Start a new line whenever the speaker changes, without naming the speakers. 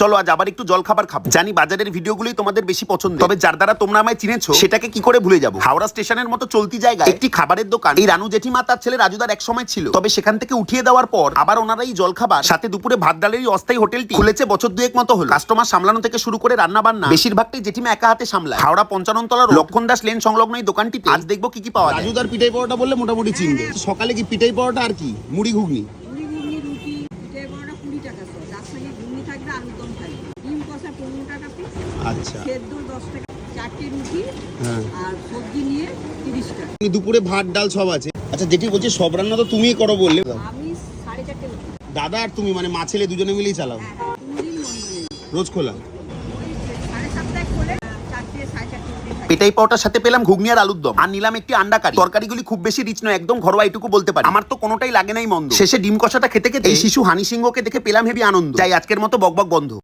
চলো আজ আবার একটু জল খাবার খাব। জানি বাজারের ভিডিওগুলোই তোমাদের বেশি পছন্দ তবে যার দ্বারা তোমরা আমায় চিনেছো, সেটাকে কি করে ভুলে যাব? হাওড়া স্টেশনের মতো চলতি জায়গায় একটি খাবারের দোকান। এই রানু জেঠিমা তার ছেলে রাজুদার এক সময় ছিল। তবে সেখান থেকে উঠিয়ে দেওয়ার পর আবার ওনারা এই জল খাবার সাথে দুপুরে ভাত ডালের অস্থায়ী হোটেলটি খুলেছে, বছর দুয়েক মতো হলো। কাস্টমার সামলানো থেকে শুরু করে রান্না বান্না বেশিরভাগটাই জেঠিমা একা হাতে সামলায়। হাওড়া পঞ্চানন তলার লক্ষণ দাস লেন সংলগ্ন এই দোকানটিতে আজ দেখব কি কি পাওয়া যায়।
রাজুদার পিঠাই পরোটা বললে মোটামুটি চিনবে। সকালে কি পিঠাই পরোটা আর কি? মুড়ি ঘুগনি।
বড়টা কুড়ি টাকা সব তার সঙ্গে ঘুগনি থাকবে আলুর দম থাকবে। ডিম কষা পনেরো টাকা পিস
আচ্ছা।
সেদ্ধ দশ টাকা চারটে রুটি আর সবজি নিয়ে তিরিশ টাকা।
দুপুরে ভাত ডাল সব আছে। আচ্ছা যেটি বলছি সব রান্না তো তুমিই করো বললে।
আমি সাড়ে চারটে
দাদা আর তুমি মানে মা ছেলে দুজনে মিলেই চালাও।
হ্যাঁ হ্যাঁ
রোজ খোলা
ওই সাড়ে সাতটায় খোলে চারটে সাড়ে চারটে উঠে থাকে
পেটাই পাওয়াটার সাথে পেলাম ঘুগনি আর আলুর দম। আর নিলাম একটি আন্ডা কারি তরকারিগুলি খুব বেশি রিচ নয় একদম ঘরোয়া এটুকু বলতে পারি। আমার তো কোনোটাই লাগে নাই মন্দ। শেষে ডিম কষাটা খেতে খেতে এই শিশু হানি সিংহকে দেখে পেলাম হেবি আনন্দ। যাই আজকের মতো বকবক বন্ধ।